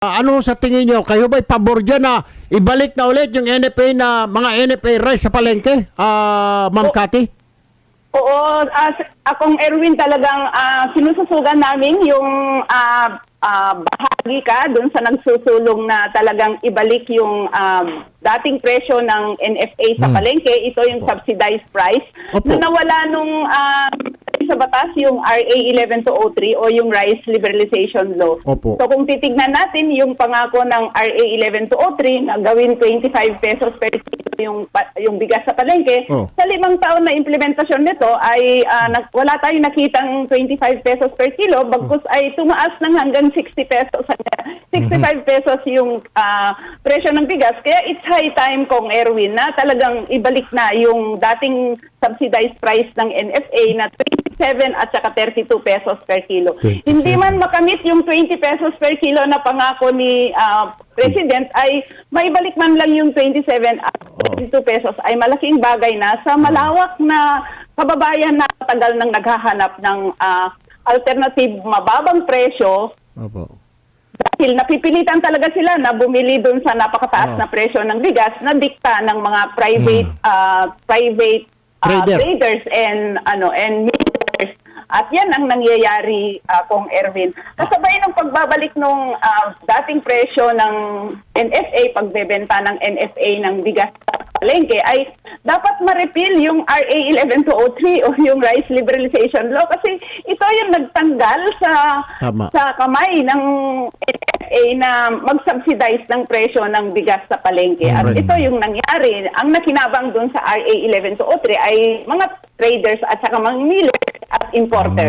Ah, ano sa tingin nyo? Kayo ba'y pabor dyan na ibalik na ulit yung NFA na mga NFA rice sa palengke? Ah, Ma'am Cathy? Oo, as, akong Erwin talagang ah, sinususugan namin yung ah, ah, bahagi ka dun sa nagsusulong na talagang ibalik yung um, dating presyo ng NFA sa Hmm. palengke. Ito yung subsidized price. Opo. Na nawala nung ah, sa batas yung RA 11203 o yung Rice Liberalization Law. Opo. So kung titignan natin yung pangako ng RA 11203 na gawin 25 pesos per kilo yung, yung bigas sa palengke, Oh. sa limang taon na implementasyon nito ay ah, nag- wala tayong nakitang 25 pesos per kilo, bagkus ay tumaas ng hanggang 60 pesos. 65 pesos yung ah, presyo ng bigas. Kaya it's high time kong Erwin na talagang ibalik na yung dating subsidized price ng NFA na 27 at saka 32 pesos per kilo. 27. Hindi man makamit yung 20 pesos per kilo na pangako ni ah, President ay maibalik man lang yung 27 at 32 pesos ay malaking bagay na sa malawak na kababayan na tagal nang naghahanap ng ah, alternative mababang presyo Opo. dahil napipilitan talaga sila na bumili dun sa napakataas Oh. na presyo ng bigas na dikta ng mga private ah, private ah, Trader. traders and ano and. At yan ang nangyayari ah, kong Erwin. Kasabay ng pagbabalik nung ah, dating presyo ng NFA, pagbebenta ng NFA ng bigas sa palengke, ay dapat ma-repeal yung RA 11203 o yung Rice Liberalization Law kasi ito yung nagtanggal sa Tama. sa kamay ng NFA na mag-subsidize ng presyo ng bigas sa palengke. At Alright. ito yung nangyari. Ang nakinabang dun sa RA 11203 ay mga traders at saka mga millers at importers.